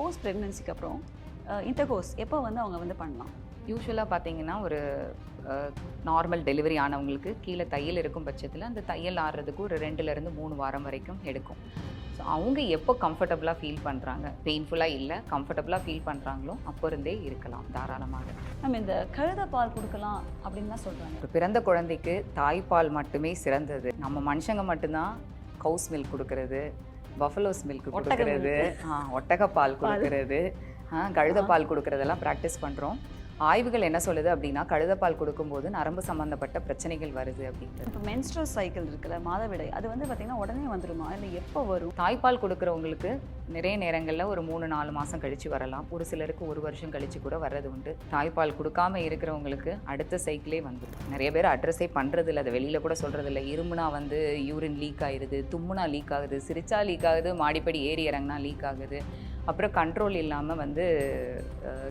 Post ப்ரெக்னென்சிக்கு அப்புறம் intercourse எப்போ வந்து அவங்க வந்து பண்ணலாம்? யூஸ்வலாக பார்த்தீங்கன்னா ஒரு நார்மல் டெலிவரி ஆனவங்களுக்கு கீழே தையல் இருக்கும் பட்சத்தில் அந்த தையல் ஆடுறதுக்கு ஒரு ரெண்டுலேருந்து மூணு வாரம் வரைக்கும் எடுக்கும். ஸோ அவங்க எப்போ கம்ஃபர்டபுளாக ஃபீல் பண்ணுறாங்க பெயின்ஃபுல்லாக இல்லை கம்ஃபர்டபுளாக ஃபீல் பண்ணுறாங்களோ அப்போ இருந்தே இருக்கலாம் தாராளமாக. நம்ம இந்த கழுத பால் கொடுக்கலாம் அப்படின்னு தான் சொல்கிறாங்க பிறந்த குழந்தைக்கு தாய்ப்பால் மட்டுமே சிறந்தது. நம்ம மனுஷங்க மட்டும்தான் கவுஸ் மில்க் கொடுக்கறது. பஃபலோஸ் மில்க் ஒட்டக கொடுக்கறது. ஆ, ஒட்டகப்பால் கொடுக்கறது. ஆ, கழுதப்பால் கொடுக்கறதெல்லாம் ப்ராக்டிஸ் பண்ணுறோம் ஆய்வுகள் என்ன சொல்லுது அப்படின்னா கழுதப்பால் கொடுக்கும்போது நரம்பு சம்மந்தப்பட்ட பிரச்சனைகள் வருது அப்படின்றது. இப்போ menstrual சைக்கிள் இருக்குல்ல மாதவிடை அது வந்து பார்த்திங்கன்னா உடனே வந்துருமா? இல்லை எப்போ வரும்? தாய்ப்பால் கொடுக்குறவங்களுக்கு நிறைய நேரங்களில் ஒரு மூணு நாலு மாதம் கழித்து வரலாம். ஒரு சிலருக்கு ஒரு வருஷம் கழித்து கூட வர்றது உண்டு. தாய்ப்பால் கொடுக்காம இருக்கிறவங்களுக்கு அடுத்த சைக்கிளே வந்துடும் நிறைய பேர் அட்ரஸே பண்ணுறதில்ல அதை வெளியில் கூட சொல்கிறதில்ல இருமுனா வந்து யூரின் லீக் ஆயிடுது தும்முனா லீக் ஆகுது சிரிச்சா லீக் ஆகுது மாடிப்படி ஏறி இறங்கினா லீக் ஆகுது. அப்புறம் கண்ட்ரோல் இல்லாமல் வந்து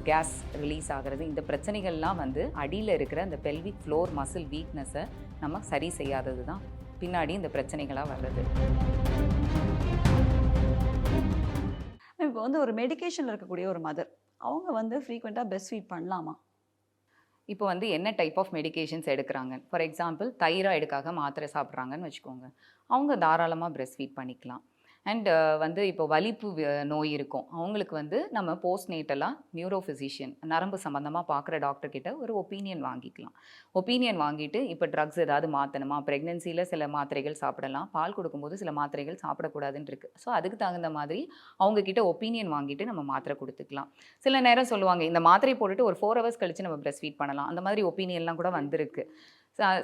கேஸ் ரிலீஸ் ஆகிறது. இந்த பிரச்சனைகள்லாம் வந்து அடியில் இருக்கிற அந்த பெல்விக் ஃப்ளோர் மசில் வீக்னஸை நம்ம சரி செய்யாதது தான். பின்னாடி இந்த பிரச்சனைகளாக வர்றது. இப்போ வந்து ஒரு மெடிகேஷனில் இருக்கக்கூடிய ஒரு மதர் அவங்க வந்து ஃப்ரீக்வெண்ட்டாக பெஸ்ட் ஃபீட் பண்ணலாமா? இப்போ வந்து என்ன டைப் ஆஃப் மெடிகேஷன்ஸ் எடுக்கிறாங்க? ஃபார் எக்ஸாம்பிள் தைராய்டுக்காக மாத்திரை சாப்பிட்றாங்கன்னு வச்சுக்கோங்க. அவங்க தாராளமாக பிரஸ்ட் ஃபீட் பண்ணிக்கலாம். அண்ட் uh, வந்து இப்போ வலிப்பு நோய் இருக்கும். அவங்களுக்கு வந்து நம்ம போஸ்ட் நேட்டெல்லாம் நியூரோ ஃபிசிஷியன் நரம்பு சம்மந்தமாக பார்க்குற டாக்டர்கிட்ட ஒரு ஒப்பீனியன் வாங்கிக்கலாம். ஒப்பீனியன் வாங்கிட்டு இப்போ ட்ரக்ஸ் ஏதாவது மாற்றணுமா ப்ரெக்னென்சியில் சில மாத்திரைகள் சாப்பிடலாம். பால் கொடுக்கும்போது சில மாத்திரைகள் சாப்பிடக்கூடாதுன்னு இருக்குது ஸோ அதுக்கு தகுந்த மாதிரி அவங்கக்கிட்ட ஒப்பீனியன் வாங்கிட்டு நம்ம மாத்திரை கொடுத்துக்கலாம். சில நேரம் சொல்லுவாங்க இந்த மாத்திரை போட்டுட்டு ஒரு ஃபோர் ஹவர்ஸ் கழித்து நம்ம பிரஸ்ட் ஃபீட் பண்ணலாம். அந்த மாதிரி ஒப்பீனியன்லாம் கூட வந்திருக்கு.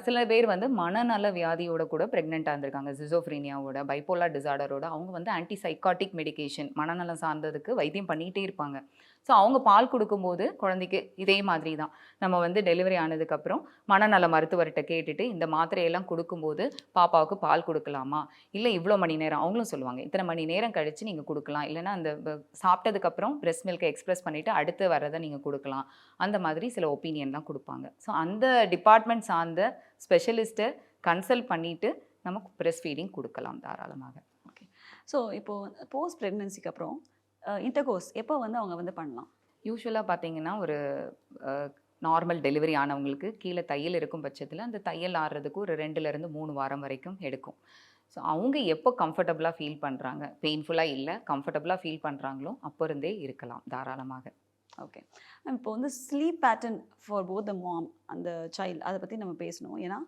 சில பேர் வந்து மனநல வியாதியோட கூட ப்ரெக்னெண்ட்டாக இருந்திருக்காங்க. ஜிசோஃப்ரீனியாவோட பைப்போலா டிசார்டரோட அவங்க வந்து ஆன்டி சைக்காட்டிக் மெடிகேஷன் மனநலம் சார்ந்ததுக்கு வைத்தியம் பண்ணிகிட்டே இருப்பாங்க. ஸோ அவங்க பால் கொடுக்கும்போது குழந்தைக்கு இதே மாதிரி தான். நம்ம வந்து டெலிவரி ஆனதுக்கப்புறம் மனநல மருத்துவர்கிட்ட கேட்டுட்டு இந்த மாத்திரையெல்லாம் கொடுக்கும்போது பாப்பாவுக்கு பால் கொடுக்கலாமா? இல்லை இவ்வளோ மணி நேரம்? அவங்களும் சொல்லுவாங்க இத்தனை மணி நேரம் கழித்து நீங்கள் கொடுக்கலாம். இல்லைன்னா அந்த சாப்பிட்டதுக்கப்புறம் பிரெஸ்ட் மில்கை எக்ஸ்பிரஸ் பண்ணிவிட்டு அடுத்து வரதை நீங்கள் கொடுக்கலாம். அந்த மாதிரி சில ஒப்பீனியன்லாம் கொடுப்பாங்க. ஸோ அந்த டிபார்ட்மெண்ட் சார்ந்த ஸ்பெஷலிஸ்ட்டை கன்சல்ட் பண்ணிவிட்டு நமக்கு பிரஸ்ட் ஃபீடிங் கொடுக்கலாம் தாராளமாக. ஓகே ஸோ இப்போது போஸ்ட் ப்ரெக்னென்சிக்கு அப்புறம் இன்டர்கோர்ஸ் எப்போ வந்து அவங்க வந்து பண்ணலாம்? யூஸ்வலாக பார்த்தீங்கன்னா ஒரு நார்மல் டெலிவரி ஆனவங்களுக்கு கீழே தையல் இருக்கும் பட்சத்தில் அந்த தையல் ஆடுறதுக்கு ஒரு ரெண்டுலேருந்து மூணு வாரம் வரைக்கும் எடுக்கும். ஸோ அவங்க எப்போ கம்ஃபர்டபுளாக ஃபீல் பண்ணுறாங்க பெயின்ஃபுல்லாக இல்லை கம்ஃபர்டபுளாக ஃபீல் பண்ணுறாங்களோ அப்போ இருந்தே இருக்கலாம் தாராளமாக. ஓகே இப்போ வந்து sleep pattern for both the mom அந்த சைல்டு அதை பற்றி நம்ம பேசணும். ஏன்னா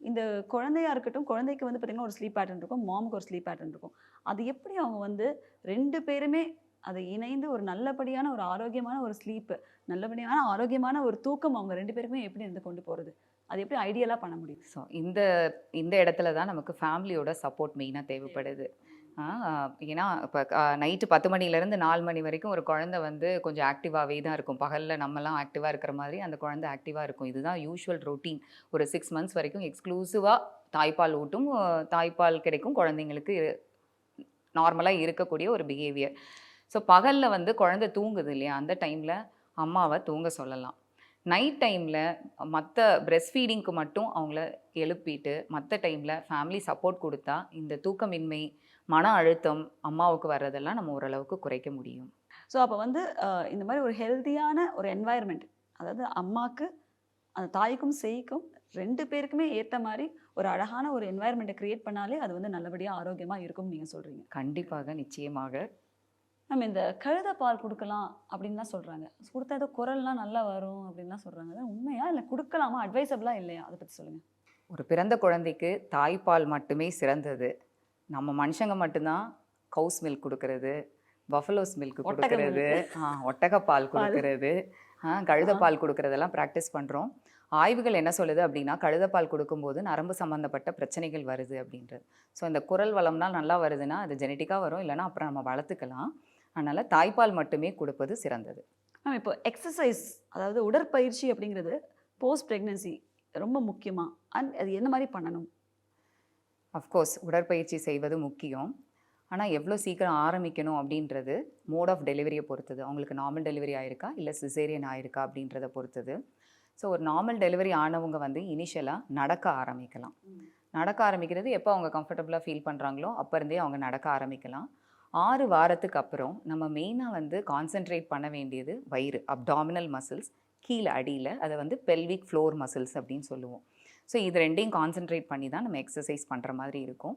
இந்த குழந்தையா இருக்கட்டும் குழந்தைக்கு வந்து பார்த்திங்கன்னா ஒரு ஸ்லீப் பேட்டர்ன் இருக்கும் மாமுக்கு ஒரு ஸ்லீப் பேட்டர்ன் இருக்கும். அது எப்படி அவங்க வந்து ரெண்டு பேருமே அதை இணைந்து ஒரு நல்லபடியான ஒரு ஆரோக்கியமான ஒரு ஸ்லீப்பு நல்லபடியான ஆரோக்கியமான ஒரு தூக்கம் அவங்க ரெண்டு பேருக்குமே எப்படி இருந்து கொண்டு போகிறது அது எப்படி ஐடியலாக பண்ண முடியும்? ஸோ இந்த இந்த இடத்துல தான் நமக்கு ஃபேமிலியோட சப்போர்ட் மெயினாக தேவைப்படுது. ஏன்னா இப்போ நைட்டு பத்து மணிலேருந்து நாலு மணி வரைக்கும் ஒரு குழந்தை வந்து கொஞ்சம் ஆக்டிவாகவே தான் இருக்கும். பகலில் நம்மலாம் ஆக்டிவாக இருக்கிற மாதிரி அந்த குழந்தை ஆக்டிவாக இருக்கும். இதுதான் யூஷுவல் ரொட்டீன். ஒரு சிக்ஸ் மந்த்ஸ் வரைக்கும் எக்ஸ்க்ளூசிவாக தாய்ப்பால் ஊட்டும் தாய்ப்பால் கிடைக்கும் குழந்தைங்களுக்கு நார்மலாக இருக்கக்கூடிய ஒரு பிஹேவியர். ஸோ பகலில் வந்து குழந்தை தூங்குது இல்லையா? அந்த டைமில் அம்மாவை தூங்க சொல்லலாம். நைட் டைமில் மற்ற பிரெஸ்ட் ஃபீடிங்க்கு மட்டும் அவங்கள எழுப்பிட்டு மற்ற டைமில் ஃபேமிலி சப்போர்ட் கொடுத்தா இந்த தூக்கமின்மை மன அழுத்தம் அம்மாவுக்கு வர்றதெல்லாம் நம்ம ஓரளவுக்கு குறைக்க முடியும். ஸோ அப்போ வந்து இந்த மாதிரி ஒரு ஹெல்த்தியான ஒரு என்வாயர்மெண்ட் அதாவது அம்மாக்கு அந்த தாய்க்கும் சேய்க்கும் ரெண்டு பேருக்குமே ஏற்ற மாதிரி ஒரு அழகான ஒரு என்வாயர்மெண்ட்டை க்ரியேட் பண்ணாலே அது வந்து நல்லபடியாக ஆரோக்கியமாக இருக்கும்னு நீங்கள் சொல்கிறீங்க கண்டிப்பாக நிச்சயமாக. நம்ம இந்த கழுத பால் கொடுக்கலாம் அப்படின்னு தான் சொல்கிறாங்க கொடுத்தா ஏதோ குரல்லாம் நல்லா வரும் அப்படின்லாம் சொல்கிறாங்க அது உண்மையா இல்லை கொடுக்கலாமா? அட்வைசபிளாக இல்லையா? அதை பற்றி சொல்லுங்கள் ஒரு பிறந்த குழந்தைக்கு தாய்ப்பால் மட்டுமே சிறந்தது. நம்ம மனுஷங்க மட்டும்தான் கவுஸ் மில்க் கொடுக்கறது பஃபலோஸ் மில்க் கொடுக்கறது ஒட்டகப்பால் கொடுக்கறது கழுதப்பால் கொடுக்கறதெல்லாம் ப்ராக்டிஸ் பண்ணுறோம் ஆய்வுகள் என்ன சொல்லுது அப்படின்னா கழுதப்பால் கொடுக்கும்போது நரம்பு சம்மந்தப்பட்ட பிரச்சனைகள் வருது அப்படின்றது. ஸோ இந்த குரல் வளம்னா நல்லா வருதுன்னா அது ஜெனட்டிக்காக வரும் இல்லைன்னா அப்புறம் நம்ம வளர்த்துக்கலாம். அதனால் தாய்ப்பால் மட்டுமே கொடுப்பது சிறந்தது. மேம் இப்போ எக்ஸசைஸ் அதாவது உடற்பயிற்சி அப்படிங்கிறது போஸ்ட் ப்ரெக்னென்சி ரொம்ப முக்கியமா? அண்ட் அது என்ன மாதிரி பண்ணணும்? அஃப்கோர்ஸ் உடற்பயிற்சி செய்வது முக்கியம். ஆனால் எவ்வளோ சீக்கிரம் ஆரம்பிக்கணும் அப்படின்றது மோட் ஆஃப் டெலிவரியை பொறுத்தது. அவங்களுக்கு நார்மல் டெலிவரி ஆயிருக்கா? இல்லை சிசேரியன் ஆயிருக்கா? அப்படின்றத பொறுத்தது. ஸோ ஒரு நார்மல் டெலிவரி ஆனவங்க வந்து இனிஷியலாக நடக்க ஆரம்பிக்கலாம். நடக்க ஆரம்பிக்கிறது எப்போ அவங்க கம்ஃபர்டபுளாக ஃபீல் பண்ணுறாங்களோ அப்போ இருந்தே அவங்க நடக்க ஆரம்பிக்கலாம். ஆறு வாரத்துக்கு அப்புறம் நம்ம மெயினாக வந்து கான்சென்ட்ரேட் பண்ண வேண்டியது வயிறு அப்டாமினல் மசில்ஸ் கீழே அடியில் அதை வந்து பெல்விக் ஃப்ளோர் மசில்ஸ் அப்படின்னு சொல்லுவோம். ஸோ இது ரெண்டையும் கான்சென்ட்ரேட் பண்ணி தான் நம்ம எக்ஸசைஸ் பண்ணுற மாதிரி இருக்கும்.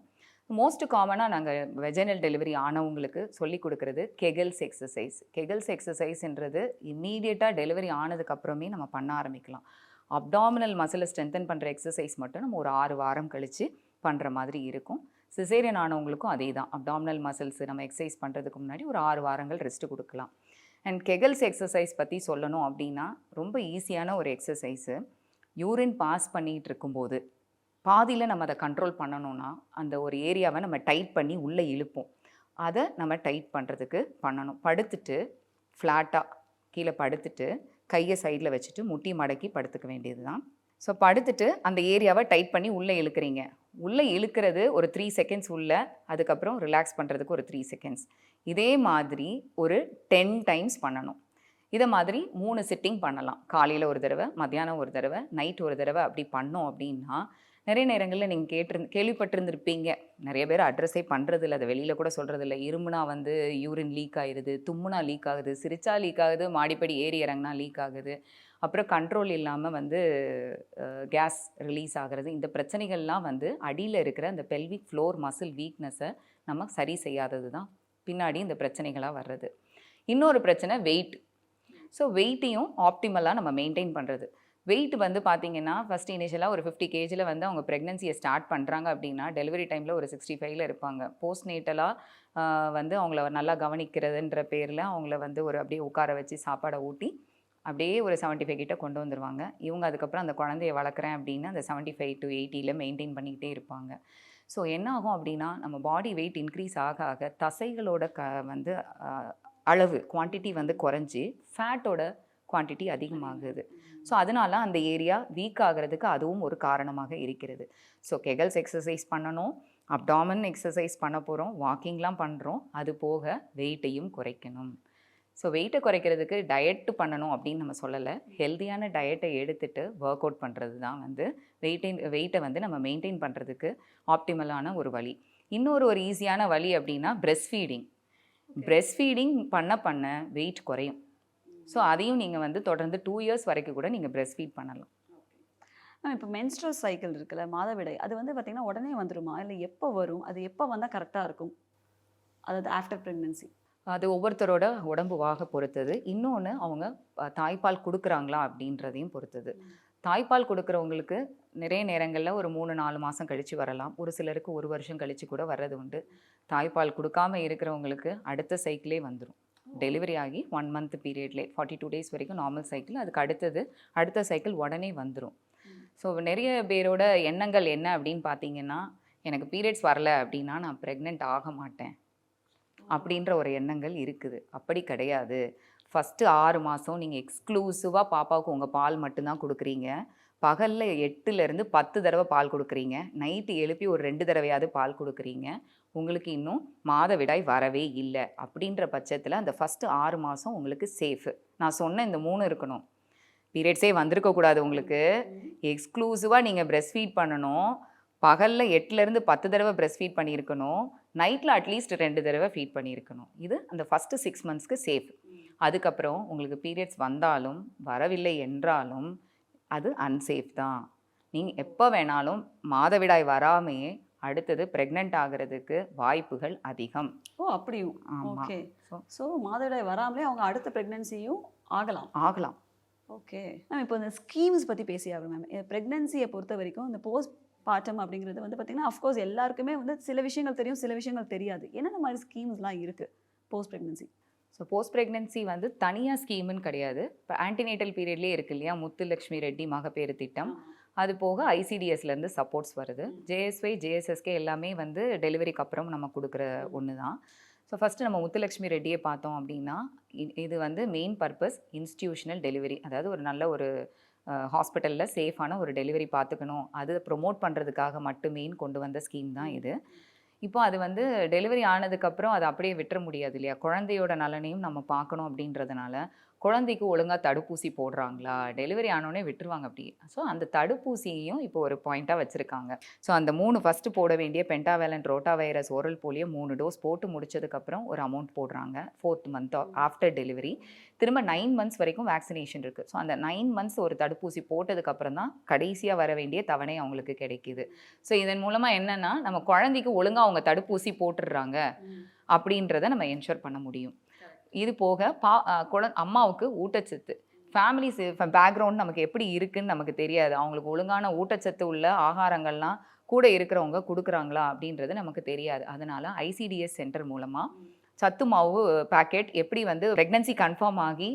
மோஸ்ட் காமனாக நாங்கள் வெஜனல் டெலிவரி ஆனவங்களுக்கு சொல்லி கொடுக்குறது கெகல்ஸ் எக்ஸசைஸ் கெகல்ஸ் எக்ஸசைஸ்ன்றது இம்மீடியட்டாக டெலிவரி ஆனதுக்கப்புறமே நம்ம பண்ண ஆரம்பிக்கலாம். அப்டாமினல் மசிலை ஸ்ட்ரென்தன் பண்ணுற எக்ஸசைஸ் மட்டும் நம்ம ஒரு ஆறு வாரம் கழித்து பண்ணுற மாதிரி இருக்கும். சிசேரியன் ஆனவங்களுக்கும் அதே தான் அப்டாமினல் மசில்ஸ் நம்ம எக்ஸசைஸ் பண்ணுறதுக்கு முன்னாடி ஒரு ஆறு வாரங்கள் ரெஸ்ட் கொடுக்கலாம். அண்ட் கெகல்ஸ் எக்ஸசைஸ் பற்றி சொல்லணும் அப்படின்னா ரொம்ப ஈஸியான ஒரு எக்ஸசைஸு யூரின் பாஸ் பண்ணிகிட்டு இருக்கும்போது பாதியில் நம்ம அதை கண்ட்ரோல் பண்ணணும்னா அந்த ஒரு ஏரியாவை நம்ம டைட் பண்ணி உள்ளே இழுப்போம். அதை நம்ம டைட் பண்ணுறதுக்கு பண்ணணும். படுத்துட்டு ஃப்ளாட்டாக கீழே படுத்துட்டு கையை சைடில் வச்சுட்டு முட்டி மடக்கி படுத்துக்க வேண்டியது தான் ஸோ படுத்துட்டு அந்த ஏரியாவை டைட் பண்ணி உள்ளே இழுக்கிறீங்க. உள்ளே இழுக்கிறது ஒரு த்ரீ செகண்ட்ஸ் உள்ள அதுக்கப்புறம் ரிலாக்ஸ் பண்ணுறதுக்கு ஒரு த்ரீ செகண்ட்ஸ் இதே மாதிரி ஒரு டென் டைம்ஸ் பண்ணணும். இதை மாதிரி மூணு சிட்டிங் பண்ணலாம். காலையில் ஒரு தடவை மத்தியானம் ஒரு தடவை நைட் ஒரு தடவை அப்படி பண்ணோம் அப்படின்னா நிறைய நேரங்களில் நீங்கள் கேட்டிருந்து கேள்விப்பட்டிருந்திருப்பீங்க. நிறைய பேர் அட்ரஸே பண்ணுறது இல்லை அதை வெளியில் கூட சொல்கிறது இல்லை இருமுனா வந்து யூரின் லீக் ஆயிடுது தும்முனா லீக் ஆகுது சிரிச்சா லீக் ஆகுது மாடிப்படி ஏறி இறங்குனா லீக் ஆகுது. அப்புறம் கண்ட்ரோல் இல்லாமல் வந்து கேஸ் ரிலீஸ் ஆகிறது. இந்த பிரச்சனைகள்லாம் வந்து அடியில் இருக்கிற அந்த பெல்விக் ஃப்ளோர் மசில் வீக்னஸை நம்ம சரி செய்யாதது தான் பின்னாடி இந்த பிரச்சனைகளாக வர்றது. இன்னொரு பிரச்சனை வெயிட் ஸோ வெயிட்டையும் ஆப்டிமலாக நம்ம மெயின்டைன் பண்ணுறது வெயிட் வந்து பார்த்தீங்கன்னா ஃபஸ்ட் இனிஷியலாக ஒரு ஃபிஃப்டி கேஜியில் வந்து அவங்க ப்ரெக்னன்சியை ஸ்டார்ட் பண்ணுறாங்க அப்படின்னா டெலிவரி டைமில் ஒரு சிக்ஸ்டி ஃபைவ்ல இருப்பாங்க. போஸ்ட் நேட்டலாக வந்து அவங்கள நல்லா கவனிக்கிறதுன்ற பேரில் அவங்கள வந்து ஒரு அப்படியே உட்கார வச்சு சாப்பாடை ஊட்டி அப்படியே ஒரு செவன்ட்டி ஃபைவ் கிட்ட கொண்டு வந்துருவாங்க. இவங்க அதுக்கப்புறம் அந்த குழந்தைய வளர்க்குறேன் அப்படின்னு அந்த செவன்ட்டி ஃபைவ் டு எயிட்டியில் மெயின்டைன் பண்ணிக்கிட்டே இருப்பாங்க. ஸோ என்ன ஆகும் அப்படின்னா நம்ம பாடி வெயிட் இன்க்ரீஸ் ஆக ஆக தசைகளோட க வந்து அளவு குவான்டிட்டி வந்து குறைஞ்சி ஃபேட்டோட குவான்டிட்டி அதிகமாகுது. ஸோ அதனால அந்த ஏரியா வீக் ஆகிறதுக்கு அதுவும் ஒரு காரணமாக இருக்கிறது. ஸோ கெகல்ஸ் எக்ஸசைஸ் பண்ணணும் அப்டாமன் எக்ஸசைஸ் பண்ண போகிறோம் வாக்கிங்லாம் பண்ணுறோம் அது போக வெயிட்டையும் குறைக்கணும். ஸோ வெயிட்டை குறைக்கிறதுக்கு டயட்டு பண்ணணும் அப்படின்னு நம்ம சொல்லலை. ஹெல்தியான டயட்டை எடுத்துட்டு ஒர்க் அவுட் பண்ணுறது தான் வந்து வெயிட்டை வெயிட்டை வந்து நம்ம மெயின்டைன் பண்ணுறதுக்கு ஆப்டிமலான ஒரு வழி. இன்னொரு ஒரு ஈஸியான வழி அப்படின்னா breast ஃபீடிங் breast ஃபீடிங் பண்ண பண்ண வெயிட் குறையும். ஸோ அதையும் நீங்கள் வந்து தொடர்ந்து டூ இயர்ஸ் வரைக்கும் கூட நீங்கள் breast ஃபீட் பண்ணலாம் இப்போ menstrual சைக்கிள் இருக்குல்ல மாதவிடாய் அது வந்து பார்த்தீங்கன்னா உடனே வந்துருமா? இல்லை எப்போ வரும்? அது எப்போ வந்தால் கரெக்டாக இருக்கும்? அதாவது ஆஃப்டர் ப்ரெக்னென்சி அது ஒவ்வொருத்தரோட உடம்பு வாக பொறுத்தது. இன்னொன்று அவங்க தாய்ப்பால் கொடுக்குறாங்களா அப்படின்றதையும் பொறுத்தது. தாய்ப்பால் கொடுக்குறவங்களுக்கு நிறைய நேரங்களில் ஒரு மூணு நாலு மாதம் கழித்து வரலாம். ஒரு சிலருக்கு ஒரு வருஷம் கழித்து கூட வர்றது உண்டு. தாய்ப்பால் கொடுக்காம இருக்கிறவங்களுக்கு அடுத்த சைக்கிளே வந்துடும் டெலிவரி ஆகி ஒன் மந்த் பீரியட்லே ஃபார்ட்டி டூ டேஸ் வரைக்கும் நார்மல் சைக்கிள் அதுக்கு அடுத்தது அடுத்த சைக்கிள் உடனே வந்துடும் ஸோ நிறைய பேரோட எண்ணங்கள் என்ன அப்படின்னு பார்த்தீங்கன்னா எனக்கு பீரியட்ஸ் வரல அப்படின்னா நான் ப்ரெக்னென்ட் ஆக மாட்டேன். அப்படின்ற ஒரு எண்ணங்கள் இருக்குது. அப்படி கிடையாது. ஃபஸ்ட்டு ஆறு மாதம் நீங்கள் எக்ஸ்க்ளூசிவாக பாப்பாவுக்கு உங்கள் பால் மட்டும்தான் கொடுக்குறீங்க. பகலில் எட்டுலேருந்து பத்து தடவை பால் கொடுக்குறீங்க. நைட்டு எழுப்பி ஒரு ரெண்டு தடவையாவது பால் கொடுக்குறீங்க. உங்களுக்கு இன்னும் மாதவிடாய் வரவே இல்லை. அப்படின்ற பட்சத்தில் அந்த ஃபஸ்ட்டு ஆறு மாதம் உங்களுக்கு சேஃபு நான் சொன்ன இந்த மூணு இருக்கணும். பீரியட்ஸே வந்திருக்கக்கூடாது உங்களுக்கு. எக்ஸ்க்ளூசிவாக நீங்கள் ப்ரெஸ் ஃபீட் பண்ணணும். பகலில் எட்டுலேருந்து பத்து தடவை ப்ரெஸ் ஃபீட் பண்ணியிருக்கணும் நைட்டில் அட்லீஸ்ட் ரெண்டு தடவை ஃபீட் பண்ணியிருக்கணும். இது அந்த ஃபஸ்ட்டு சிக்ஸ் மந்த்ஸ்க்கு சேஃப் அதுக்கப்புறம் உங்களுக்கு பீரியட்ஸ் வந்தாலும் வரவில்லை என்றாலும் அது அன்சேஃப் தான். நீங்கள் எப்போ வேணாலும் மாதவிடாய் வராமையே அடுத்தது ப்ரெக்னென்ட் ஆகிறதுக்கு வாய்ப்புகள் அதிகம். ஓ அப்படியும் ஆமாம் ஓகே. ஸோ மாதவிடாய் வராமலே அவங்க அடுத்த ப்ரெக்னென்சியும் ஆகலாம். ஆகலாம். ஓகே. மேம் இப்போ இந்த ஸ்கீம்ஸ் பற்றி பேசி ஆகணும் மேம். ப்ரெக்னென்சியை பொறுத்த வரைக்கும் இந்த போஸ்ட் பார்ட்டம் அப்படிங்கிறது வந்து பார்த்தீங்கன்னா அஃப்கோர்ஸ் எல்லாருக்குமே வந்து சில விஷயங்கள் தெரியும் சில விஷயங்கள் தெரியாது. என்னென்ன மாதிரி ஸ்கீம்ஸ்லாம் இருக்குது post pregnancy so post pregnancy வந்து தனியாக ஸ்கீம்னு கிடையாது. இப்போ ஆன்டினேட்டல் பீரியட்லேயே இருக்கு இல்லையா? முத்துலட்சுமி ரெட்டி மகப்பேறு திட்டம். அது போக ஐசிடிஎஸ்லேருந்து சப்போர்ட்ஸ் வருது. ஜேஎஸ்ஒய் ஜேஎஸ்எஸ்கே எல்லாமே வந்து டெலிவரிக்கு அப்புறம் நம்ம கொடுக்குற ஒன்று தான் ஸோ ஃபஸ்ட்டு நம்ம முத்துலட்சுமி ரெட்டியை பார்த்தோம் அப்படின்னா இது வந்து மெயின் பர்பஸ் இன்ஸ்டிடியூஷனல் டெலிவரி அதாவது ஒரு நல்ல ஒரு ஹாஸ்பிட்டலில் சேஃபான ஒரு டெலிவரி பார்த்துக்கணும். அது ப்ரொமோட் பண்ணுறதுக்காக மட்டுமேன்னு கொண்டு வந்த ஸ்கீம் தான் இது. இப்போ அது வந்து டெலிவரி ஆனதுக்கப்புறம் அதை அப்படியே விட்டுற முடியாது இல்லையா? குழந்தையோட நலனையும் நம்ம பார்க்கணும் அப்படின்றதுனால. குழந்தைக்கு ஒழுங்காக தடுப்பூசி போடுறாங்களா? டெலிவரி ஆனோடனே விட்டுருவாங்க அப்படி. ஸோ அந்த தடுப்பூசியையும் இப்போ ஒரு பாயிண்ட்டாக வச்சுருக்காங்க. ஸோ அந்த மூணு ஃபஸ்ட்டு போட வேண்டிய pentavalent rota virus oral polio மூணு டோஸ் போட்டு முடிச்சதுக்கப்புறம் ஒரு அமௌண்ட் போடுறாங்க ஃபோர்த் மந்த் ஆஃப்டர் டெலிவரி திரும்ப நைன் மந்த்ஸ் வரைக்கும் வேக்சினேஷன் இருக்குது ஸோ அந்த நைன் மந்த்ஸ் ஒரு தடுப்பூசி போட்டதுக்கப்புறம் தான் கடைசியாக வர வேண்டிய தவணை அவங்களுக்கு கிடைக்குது. ஸோ இதன் மூலமாக என்னென்னா நம்ம குழந்தைக்கு ஒழுங்காக அவங்க தடுப்பூசி போட்டுடுறாங்க அப்படின்றத நம்ம என்ஷூர் பண்ண முடியும். இது போக பா குழ அம்மாவுக்கு ஊட்டச்சத்து. ஃபேமிலி பேக்ரவுண்ட் நமக்கு எப்படி இருக்குன்னு நமக்கு தெரியாது. அவங்களுக்கு ஒழுங்கான ஊட்டச்சத்து உள்ள ஆகாரங்கள்லாம் கூட இருக்கிறவங்க கொடுக்குறாங்களா அப்படின்றது நமக்கு தெரியாது. அதனால் ஐசிடிஎஸ் சென்டர் மூலமாக சத்து மாவு பாக்கெட் எப்படி வந்து ப்ரெக்னன்சி கன்ஃபார்ம் ஆகி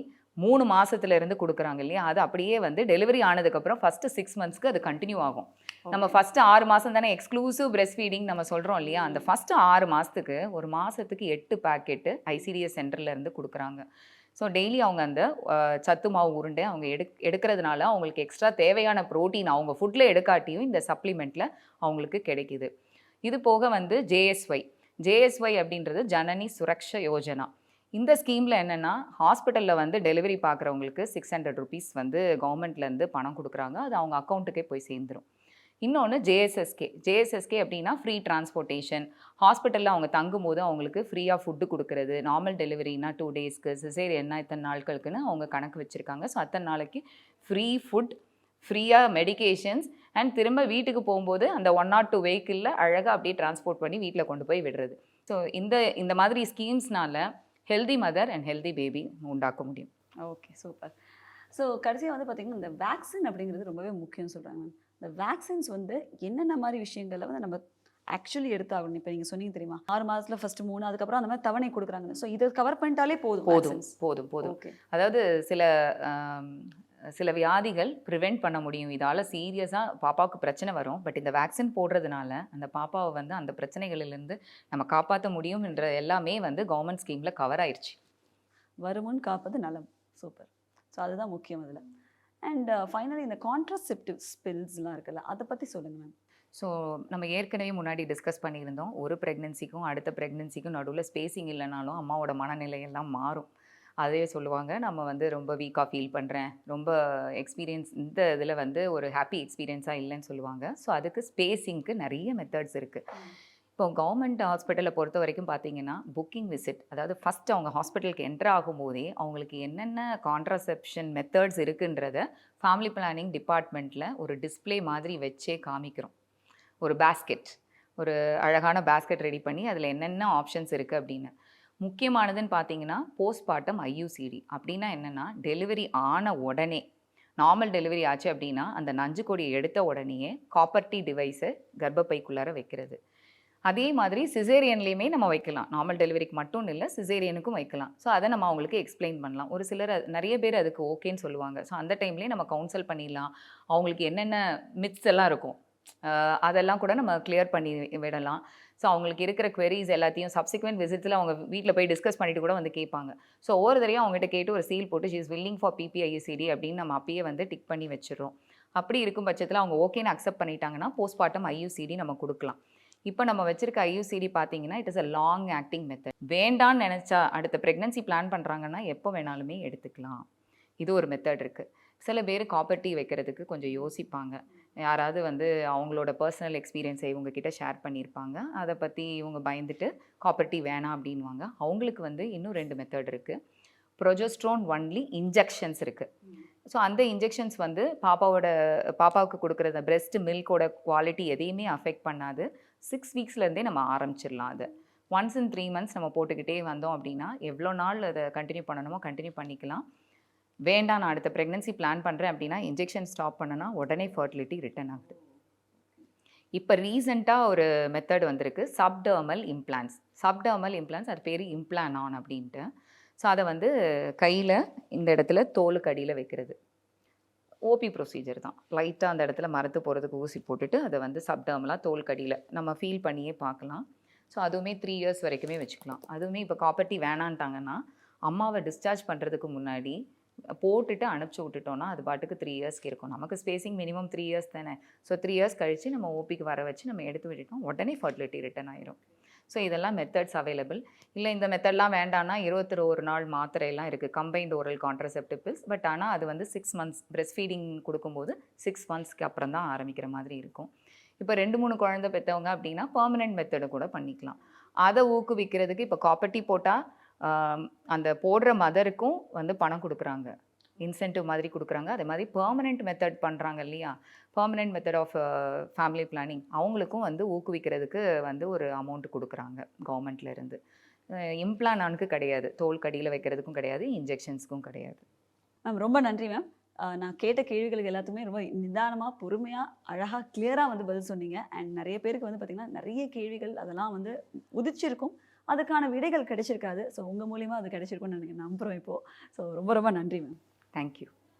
மூணு மாதத்துலேருந்து கொடுக்குறாங்க இல்லையா? அது அப்படியே வந்து டெலிவரி ஆனதுக்கப்புறம் ஃபஸ்ட்டு சிக்ஸ் மந்த்ஸ்க்கு அது கண்டினியூ ஆகும். நம்ம ஃபர்ஸ்ட் ஆறு மாதம் தானே எக்ஸ்க்ளூசிவ் பிரெஸ்ட் ஃபீடிங் நம்ம சொல்கிறோம் இல்லையா? அந்த ஃபர்ஸ்ட் ஆறு மாதத்துக்கு ஒரு மாதத்துக்கு எட்டு பாக்கெட்டு ஐசிடிஎஸ் சென்டர்ல இருந்து கொடுக்குறாங்க. ஸோ டெய்லி அவங்க அந்த சத்து மாவு உருண்டை அவங்க எடு எடுக்கிறதுனால அவங்களுக்கு எக்ஸ்ட்ரா தேவையான ப்ரோட்டீன் அவங்க ஃபுட்டில் எடுக்காட்டியும் இந்த சப்ளிமெண்ட்டில் அவங்களுக்கு கிடைக்குது. இது போக வந்து ஜேஎஸ்ஒய் ஜேஎஸ்ஒய் அப்படின்றது ஜனனி சுரக்ஷ யோஜனா. இந்த ஸ்கீமில் என்னென்னா ஹாஸ்பிட்டலில் வந்து டெலிவரி பார்க்குறவங்களுக்கு சிக்ஸ் ஹண்ட்ரட் ருபீஸ் வந்து கவர்மெண்ட்லேருந்து பணம் கொடுக்குறாங்க. அது அவங்க அக்கௌண்ட்டுக்கே போய் சேர்ந்துரும். இன்னொன்று ஜேஎஸ்எஸ்கே ஜேஎஸ்எஸ்கே அப்படின்னா ஃப்ரீ டிரான்ஸ்போர்ட்டேஷன் ஹாஸ்பிட்டலில் அவங்க தங்கும்போது அவங்களுக்கு ஃப்ரீயாக ஃபுட்டு கொடுக்குறது. நார்மல் டெலிவரினா டூ டேஸ்க்கு சிசேரியன்னா இத்தனை நாட்களுக்குன்னு அவங்க கணக்கு வச்சுருக்காங்க. ஸோ அத்தனை நாளைக்கு ஃப்ரீ ஃபுட் ஃப்ரீயாக மெடிகேஷன்ஸ் அண்ட் திரும்ப வீட்டுக்கு போகும்போது அந்த ஒன் நாட் டூ வெஹிக்கிளில் அழகாக அப்படியே டிரான்ஸ்போர்ட் பண்ணி வீட்டில் கொண்டு போய் விடுறது. ஸோ இந்த இந்த மாதிரி ஸ்கீம்ஸ்னால healthy mother and healthy baby உண்டாக்க முடியும். ஓகே சூப்பர் ஸோ கடைசியாக வந்து பார்த்தீங்கன்னா இந்த வேக்சின் அப்படிங்கிறது ரொம்பவே முக்கியம் சொல்கிறாங்க மேம் இந்த வேக்சின்ஸ் வந்து என்னென்ன மாதிரி விஷயங்களை வந்து நம்ம ஆக்சுவலி எடுத்தாகணும். இப்போ நீங்கள் சொன்னீங்க தெரியுமா? ஆறு மாதத்தில் ஃபஸ்ட்டு மூணு அதுக்கப்புறம் அந்த மாதிரி தவணை கொடுக்குறாங்க ஸோ இதை கவர் பண்ணிட்டாலே போதும் போதும் போதும் போதும். அதாவது சில சில வியாதிகள் ப்ரிவெண்ட் பண்ண முடியும். இதால் சீரியஸாக பாப்பாவுக்கு பிரச்சனை வரும். பட் இந்த வேக்சின் போடுறதுனால அந்த பாப்பாவை வந்து அந்த பிரச்சனைகளிலிருந்து நம்ம காப்பாற்ற முடியும்ன்ற எல்லாமே வந்து கவர்மெண்ட் ஸ்கீமில் கவர் ஆயிடுச்சு வருமுன் காப்பது நலம். சூப்பர் ஸோ அதுதான் முக்கியம் அதில். அண்ட் ஃபைனலி இந்த கான்ட்ரசெப்டிவ் ஸ்பில்ஸ்லாம் இருக்குல்ல அதை பற்றி சொல்லுங்கள் மேம் ஸோ நம்ம ஏற்கனவே முன்னாடி டிஸ்கஸ் பண்ணியிருந்தோம் ஒரு ப்ரெக்னென்சிக்கும் அடுத்த ப்ரெக்னென்சிக்கும் நடுவில் ஸ்பேசிங் இல்லைனாலும் அம்மாவோட மனநிலை எல்லாம் மாறும். அதே சொல்லுவாங்க நம்ம வந்து ரொம்ப வீக்காக ஃபீல் பண்ணுறேன் ரொம்ப எக்ஸ்பீரியன்ஸ் இந்த இதில் வந்து ஒரு ஹாப்பி எக்ஸ்பீரியன்ஸாக இல்லைன்னு சொல்லுவாங்க. ஸோ அதுக்கு ஸ்பேசிங்க்கு நிறைய மெத்தட்ஸ் இருக்குது இப்போ கவர்மெண்ட் ஹாஸ்பிட்டலை பொறுத்த வரைக்கும் பார்த்தீங்கன்னா புக்கிங் விசிட் அதாவது ஃபஸ்ட் அவங்க ஹாஸ்பிட்டலுக்கு என்டர் ஆகும்போதே அவங்களுக்கு என்னென்ன கான்ட்ராசெப்ஷன் மெத்தட்ஸ் இருக்குன்றத ஃபேமிலி பிளானிங் டிபார்ட்மெண்ட்டில் ஒரு டிஸ்ப்ளே மாதிரி வச்சே காமிக்கிறோம். ஒரு பேஸ்கெட் ஒரு அழகான பேஸ்கெட் ரெடி பண்ணி அதில் என்னென்ன ஆப்ஷன்ஸ் இருக்குது அப்படின்னு. முக்கியமானதுன்னு பார்த்தீங்கன்னா போஸ்ட்மார்ட்டம் ஐயூசிடி அப்படின்னா என்னென்னா டெலிவரி ஆன உடனே நார்மல் டெலிவரி ஆச்சு அப்படின்னா அந்த நஞ்சு கொடியை எடுத்த உடனேயே காப்பர்டி டிவைஸை கர்ப்பப்பைக்குள்ளார வைக்கிறது. அதே மாதிரி சிசேரியன்லேயுமே நம்ம வைக்கலாம். நார்மல் டெலிவரிக்கு மட்டும் இல்லை சிசேரியனுக்கும் வைக்கலாம். ஸோ அதை நம்ம அவங்களுக்கு எக்ஸ்பிளைன் பண்ணலாம். ஒரு சிலர் நிறைய பேர் அதுக்கு ஓகேன்னு சொல்லுவாங்க. ஸோ அந்த டைம்லேயே நம்ம கவுன்சல் பண்ணிடலாம். அவங்களுக்கு என்னென்ன மித்ஸ் எல்லாம் இருக்கும் அதெல்லாம் கூட நம்ம கிளியர் பண்ணி விடலாம். ஸோ அவங்களுக்கு இருக்கிற குவெரிஸ் எல்லாத்தையும் சப்சிக்வெண்ட் விசிட்ஸில் அவங்க வீட்டில் போய் டிஸ்கஸ் பண்ணிட்டு கூட வந்து கேட்பாங்க. ஸோ ஒவ்வொரு தரையும் அவங்ககிட்ட கேட்டு ஒரு சீல் போட்டு ஷீஸ் வில்லிங் ஃபார் பிபிஐசிடி அப்படின்னு நம்ம அப்பயே வந்து டிக் பண்ணி வச்சிடறோம். அப்படி இருக்கும் பட்சத்தில் அவங்க ஓகேன்னு அக்செப்ட் பண்ணிட்டாங்கன்னா போஸ்ட்மார்ட்டம் ஐயூசிடி நம்ம கொடுக்கலாம். இப்போ நம்ம வச்சிருக்க ஐயூசிடி பார்த்தீங்கன்னா it is a long acting method வேண்டான்னு நினச்சா அடுத்த ப்ரெக்னன்சி பிளான் பண்ணுறாங்கன்னா எப்போ வேணாலுமே எடுத்துக்கலாம். இது ஒரு மெத்தட் இருக்குது சில பேர் காப்பர்ட்டி வைக்கிறதுக்கு கொஞ்சம் யோசிப்பாங்க. யாராவது வந்து அவங்களோட பர்சனல் எக்ஸ்பீரியன்ஸை இவங்கக்கிட்ட ஷேர் பண்ணியிருப்பாங்க. அதை பற்றி இவங்க பயந்துட்டு காப்பர்ட்டி வேணாம் அப்படின்வாங்க அவங்களுக்கு வந்து இன்னும் ரெண்டு மெத்தட் இருக்குது ப்ரொஜோஸ்ட்ரோன் ஒன்லி இன்ஜெக்ஷன்ஸ் இருக்குது ஸோ அந்த இன்ஜெக்ஷன்ஸ் வந்து பாப்பாவோட பாப்பாவுக்கு கொடுக்குற அந்த பிரெஸ்ட் மில்கோட குவாலிட்டி எதையுமே அஃபெக்ட் பண்ணாது. சிக்ஸ் வீக்ஸ்லேருந்தே நம்ம ஆரம்பிச்சிடலாம் அதை. ஒன்ஸ் இன் த்ரீ மந்த்ஸ் நம்ம போட்டுக்கிட்டே வந்தோம் அப்படின்னா எவ்வளோ நாள் அதை கண்டினியூ பண்ணணுமோ கண்டினியூ பண்ணிக்கலாம். வேண்டாம் நான் அடுத்த ப்ரெக்னன்சி பிளான் பண்ணுறேன் அப்படின்னா இன்ஜெக்ஷன் ஸ்டாப் பண்ணனா உடனே ஃபர்டிலிட்டி ரிட்டர்ன் ஆகுது. இப்போ ரீசெண்டாக ஒரு மெத்தட் வந்திருக்கு சப்டர்மல் இம்ப்ளான்ஸ் சப்டர்மல் இம்ப்ளான்ஸ் அது பேர் இம்ப்ளான் ஆன் அப்படின்ட்டு. ஸோ அதை வந்து கையில் இந்த இடத்துல தோலுக்கு அடியில் வைக்கிறது. ஓபி ப்ரொசீஜர் தான். லைட்டாக அந்த இடத்துல மரத்து போகிறதுக்கு ஊசி போட்டுட்டு அதை வந்து சப்டர்மலாக தோல் கடியில் நம்ம ஃபீல் பண்ணியே பார்க்கலாம். ஸோ அதுவுமே த்ரீ இயர்ஸ் வரைக்குமே வச்சுக்கலாம். அதுவுமே இப்போ காப்பர்ட்டி வேணான்ட்டாங்கன்னா அம்மாவை டிஸ்சார்ஜ் பண்ணுறதுக்கு முன்னாடி போட்டுட்டு அனுப்பிச்சி விட்டுட்டோம்னா அது பாட்டுக்கு த்ரீ இயர்ஸ்க்கு இருக்கும். நமக்கு ஸ்பேசிங் மினிமம் த்ரீ இயர்ஸ் தானே. ஸோ த்ரீ இயர்ஸ் கழித்து நம்ம ஓபிக்கு வர வச்சு நம்ம எடுத்து விட்டுட்டோம். உடனே ஃபர்டிலிட்டி ரிட்டர்ன் ஆயிரும். ஸோ இதெல்லாம் மெத்தட்ஸ் அவைலபிள் இல்லை இந்த மெத்தட்லாம் வேண்டாம்னா இருபத்தி ஒரு நாள் மாத்திரையெல்லாம் இருக்குது combined oral contraceptive pills but ஆனால் அது வந்து சிக்ஸ் மந்த்ஸ் பிரெஸ்ட் ஃபீடிங் கொடுக்கும்போது சிக்ஸ் மந்த்ஸ்க்கு அப்புறம் தான் ஆரம்பிக்கிற மாதிரி இருக்கும். இப்போ ரெண்டு மூணு குழந்தை பெற்றவங்க அப்படின்னா பர்மனெண்ட் மெத்தடை கூட பண்ணிக்கலாம். அதை ஊக்குவிக்கிறதுக்கு இப்போ காப்பர்ட்டி போட்டால் அந்த போடுற மதருக்கும் வந்து பணம் கொடுக்குறாங்க. இன்சென்டிவ் மாதிரி கொடுக்குறாங்க. அதே மாதிரி பெர்மனெண்ட் மெத்தட் பண்ணுறாங்க இல்லையா? Permanent method of family planning அவங்களுக்கும் வந்து ஊக்குவிக்கிறதுக்கு வந்து ஒரு அமௌண்ட் கொடுக்குறாங்க கவர்மெண்ட்லேருந்து இம்ப்ளானானுக்கு கிடையாது. தோல் கடியில் வைக்கிறதுக்கும் கிடையாது. இன்ஜெக்ஷன்ஸுக்கும் கிடையாது. மேம் ரொம்ப நன்றி மேம் நான் கேட்ட கேள்விகளுக்கு எல்லாத்துக்குமே ரொம்ப நிதானமாக பொறுமையாக அழகாக கிளியராக வந்து பதில் சொன்னீங்க. அண்ட் நிறைய பேருக்கு வந்து பார்த்திங்கன்னா நிறைய கேள்விகள் அதெல்லாம் வந்து உதிச்சிருக்கும். அதுக்கான விடைகள் கிடைச்சிருக்காது. ஸோ உங்கள் மூலியமாக அது கிடைச்சிருக்கும்னு எனக்கு நம்புகிறோம் இப்போது ஸோ ரொம்ப ரொம்ப நன்றி மேம் Thank you.